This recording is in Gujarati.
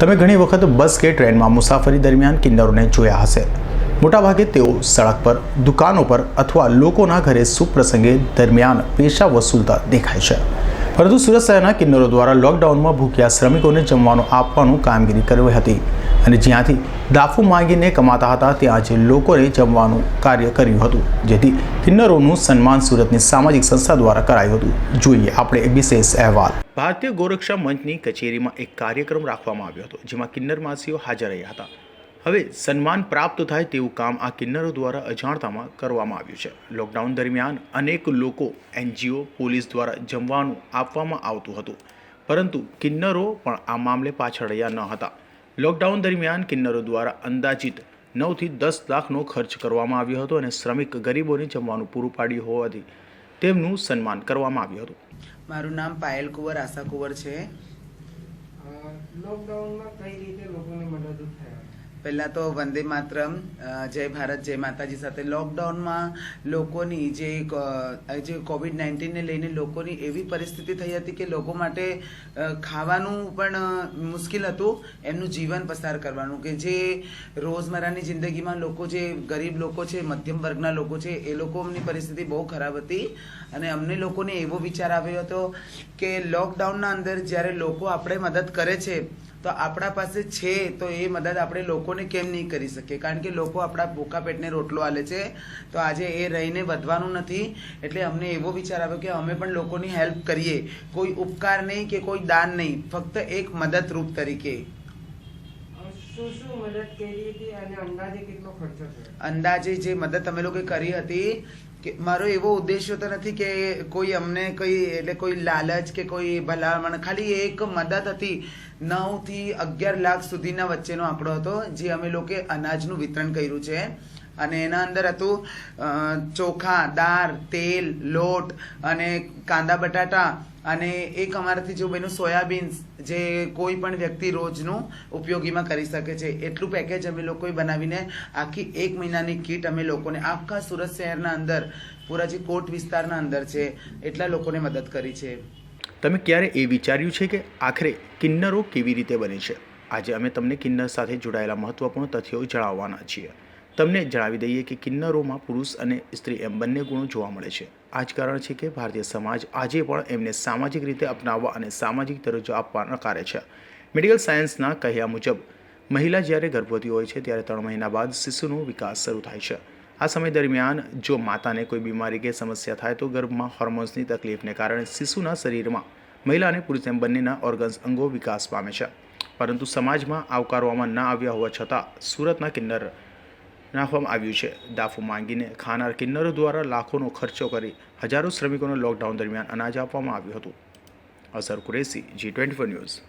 તમે ઘણી વખત બસ કે ટ્રેનમાં મુસાફરી દરમિયાન કિન્નરોને જોયા હશે. મોટાભાગે તેઓ સડક પર, દુકાનો પર અથવા લોકોના ઘરે સુપ્રસંગે દરમિયાન પૈસા વસૂલતા દેખાય છે. પરંતુ સુરત શહેરના કિન્નરો દ્વારા લોકડાઉનમાં ભૂખ્યા શ્રમિકોને જમવાનું આપવાનું કામગીરી કરી હતી અને જ્યાંથી દાફુ માંગીને કમાતા હતા, ત્યાં આજે લોકોને જમવાનું કાર્ય કર્યું હતું, જેથી કિન્નરોનું સન્માન સુરતની સામાજિક સંસ્થા દ્વારા કરાયું હતું. જોઈએ આપણે એક વિશેષ અહેવાલ. ભારતીય ગોરક્ષા મંચની કચેરીમાં એક કાર્યક્રમ રાખવામાં આવ્યો હતો, જેમાં કિન્નર માસીઓ હાજર રહ્યા હતા. હવે સન્માન પ્રાપ્ત થાય તેવું કામ આ કિન્નરો દ્વારા અજાણતામાં કરવામાં આવ્યું છે. લોકડાઉન દરમિયાન અનેક લોકો એનજીઓ પોલીસ દ્વારા જમવાનું આપવામાં આવતું હતું. પરંતુ કિન્નરો પણ આ મામલે પાછળ રહ્યા ન હતા. લોકડાઉન દરમિયાન કિન્નરો દ્વારા અંદાજિત નવથી દસ લાખનો ખર્ચ કરવામાં આવ્યો હતો અને શ્રમિક ગરીબોને જમવાનું પૂરું પાડ્યું હોવાથી તેમનું સન્માન કરવામાં આવ્યું હતું. મારું નામ પાયલ કુંવર આશા કુંવર છે લોકડાઉનમાં કઈ રીતે લોકોને મદદરૂપ થયા? પહેલાં તો વંદે માતરમ જય ભારત, જય માતાજી સાથે લોકડાઉનમાં લોકોની જે જે કોવિડ નાઇન્ટીનને લઈને લોકોની એવી પરિસ્થિતિ થઈ હતી કે લોકો માટે ખાવાનું પણ મુશ્કેલ હતું, એમનું જીવન પસાર કરવાનું કે જે રોજમર્રાની જિંદગીમાં લોકો જે ગરીબ લોકો છે, મધ્યમ વર્ગના લોકો છે, એ લોકોની પરિસ્થિતિ બહુ ખરાબ હતી અને અમને લોકોને એવો વિચાર આવ્યો હતો કે લોકડાઉનના અંદર જ્યારે લોકો આપણે મદદ કરે છે તો આપણા પાસે છે, તો એ મદદ આપણે લોકોને કેમ નહીં કરી શકીએ? કારણ કે લોકો આપણા ભૂખા પેટને રોટલો આલે છે, તો આજે એ રહીને વધવાનું નથી. એટલે અમને એવો વિચાર આવ્યો કે અમે પણ લોકોની હેલ્પ કરીએ. કોઈ ઉપકાર નહીં કે કોઈ દાન નહીં, ફક્ત એક મદદરૂપ તરીકે. શું શું મદદ હતી અંદાજે જે મદદ અમે લોકો કરી હતી, કે મારો એવો ઉદ્દેશ્ય તો નથી કે કોઈ અમને કોઈ, એટલે કોઈ લાલચ કે કોઈ ભલામણ, ખાલી એક મદદ હતી. નવથી અગિયાર લાખ સુધીના વચ્ચેનો આંકડો હતો, જે અમે લોકોએ અનાજનું વિતરણ કર્યું છે. અને એના અંદર હતું ચોખા, દાળ, તેલ, લોટ અને કાંદા બટાટા અને એક અમારાથી જો બન્યું સોયાબીન્સ, જે કોઈ પણ વ્યક્તિ રોજનું ઉપયોગીમાં કરી શકે છે. એટલું પેકેજ અમે લોકોએ બનાવીને આખી એક મહિનાની કીટ અમે લોકોને આખા સુરત શહેરના અંદર પૂરા જે કોટ વિસ્તારના અંદર છે, એટલા લોકોને મદદ કરી છે. તમે ક્યારે એ વિચાર્યું છે કે આખરે કિન્નરો કેવી રીતે બને છે? આજે અમે તમને કિન્નર સાથે જોડાયેલા મહત્વપૂર્ણ તથ્યો જણાવવાના છીએ. તમને જણાવી દઈએ કે કિન્નરોમાં પુરુષ અને સ્ત્રી એમ બંને ગુણો જોવા મળે છે. આ જ કારણ છે કે ભારતીય સમાજ આજે પણ એમને સામાજિક રીતે અપનાવવા અને સામાજિક દરજ્જો આપવા નકારે છે. મેડિકલ સાયન્સના કહ્યા મુજબ, મહિલા જ્યારે ગર્ભવતી હોય છે ત્યારે ત્રણ મહિના બાદ શિશુનો વિકાસ શરૂ થાય છે. આ સમય દરમિયાન જો માતાને કોઈ બીમારી કે સમસ્યા થાય તો ગર્ભમાં હોર્મોન્સની તકલીફને કારણે શિશુના શરીરમાં મહિલા અને પુરુષ એમ બંનેના ઓર્ગન્સ અંગો વિકાસ પામે છે. પરંતુ સમાજમાં આવકારવામાં ન આવ્યા હોવા છતાં સુરતના કિન્નર નાખવામાં આવ્યું છે. દાફો માંગીને ખાનાર કિન્નરો દ્વારા લાખોનો ખર્ચો કરી હજારો શ્રમિકોને લોકડાઉન દરમિયાન અનાજ આપવામાં આવ્યું હતું. અસર કુરેશી જી ટ્વેન્ટી ન્યૂઝ.